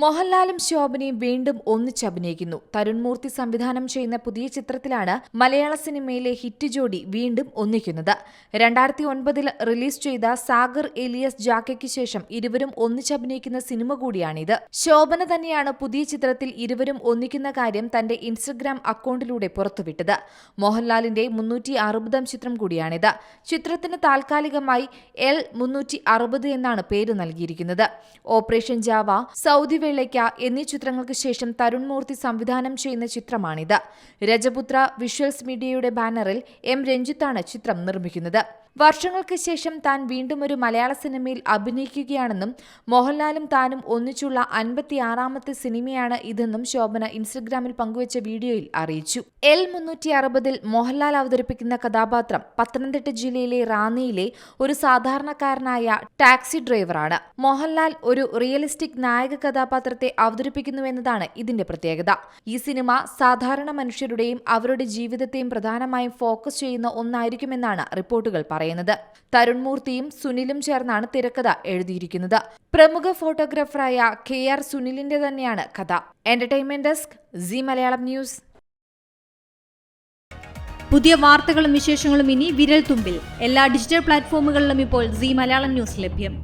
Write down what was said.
മോഹൻലാലും ശോഭനയും വീണ്ടും ഒന്നിച്ചഭിനയിക്കുന്നു തരുൺമൂർത്തി സംവിധാനം ചെയ്യുന്ന പുതിയ ചിത്രത്തിലാണ് മലയാള സിനിമയിലെ ഹിറ്റ് ജോഡി വീണ്ടും ഒന്നിക്കുന്നത്. രണ്ടായിരത്തി ഒൻപതിൽ റിലീസ് ചെയ്ത സാഗർ എലിയസ് ജാക്കയ്ക്ക് ശേഷം ഇരുവരും ഒന്നിച്ചഭിനയിക്കുന്ന സിനിമ കൂടിയാണിത്. ശോഭന തന്നെയാണ് പുതിയ ചിത്രത്തിൽ ഇരുവരും ഒന്നിക്കുന്ന കാര്യം തന്റെ ഇൻസ്റ്റഗ്രാം അക്കൗണ്ടിലൂടെ പുറത്തുവിട്ടത്. മോഹൻലാലിന്റെ മുന്നൂറ്റി അറുപതാം ചിത്രം കൂടിയാണിത്. ചിത്രത്തിന് താൽക്കാലികമായി എൽ മുന്നൂറ്റി അറുപത് എന്നാണ് പേര് നൽകിയിരിക്കുന്നത്. ഓപ്പറേഷൻ ജാവ സൗദി വെള്ളയ്ക്ക എന്നീ ചിത്രങ്ങൾക്ക് ശേഷം തരുൺ മൂർത്തി സംവിധാനം ചെയ്യുന്ന ചിത്രമാണിത്. രജപുത്ര വിഷ്വൽസ് മീഡിയയുടെ ബാനറിൽ എം രഞ്ജിത്താണ് ചിത്രം നിർമ്മിക്കുന്നത്. വർഷങ്ങൾക്ക് ശേഷം താൻ വീണ്ടും ഒരു മലയാള സിനിമയിൽ അഭിനയിക്കുകയാണെന്നും മോഹൻലാലും താനും ഒന്നിച്ചുള്ള അൻപത്തിയാറാമത്തെ സിനിമയാണ് ഇതെന്നും ശോഭന ഇൻസ്റ്റഗ്രാമിൽ പങ്കുവച്ച വീഡിയോയിൽ അറിയിച്ചു. എൽ മുന്നൂറ്റി അറുപതിൽ മോഹൻലാൽ അവതരിപ്പിക്കുന്ന കഥാപാത്രം പത്തനംതിട്ട ജില്ലയിലെ റാന്നിയിലെ ഒരു സാധാരണക്കാരനായ ടാക്സി ഡ്രൈവറാണ്. മോഹൻലാൽ ഒരു റിയലിസ്റ്റിക് നായക കഥാപാത്രത്തെ അവതരിപ്പിക്കുന്നുവെന്നതാണ് ഇതിന്റെ പ്രത്യേകത. ഈ സിനിമ സാധാരണ മനുഷ്യരുടെയും അവരുടെ ജീവിതത്തെയും പ്രധാനമായും ഫോക്കസ് ചെയ്യുന്ന ഒന്നായിരിക്കുമെന്നാണ് റിപ്പോർട്ടുകൾ പറയുന്നത്. തരുൺമൂർത്തിയും സുനിലും ചേർന്നാണ് തിരക്കഥ എഴുതിയിരിക്കുന്നത്. പ്രമുഖ ഫോട്ടോഗ്രാഫറായ കെ ആർ സുനിലിന്റെ തന്നെയാണ് കഥ. Entertainment desk Zee Malayalam News. പുതിയ വാർത്തകളും വിശേഷങ്ങളും ഇനി വിരൽ തുമ്പിൽ. എല്ലാ ഡിജിറ്റൽ പ്ലാറ്റ്ഫോമുകളിലും ഇപ്പോൾ സി മലയാളം ന്യൂസ് ലഭ്യം.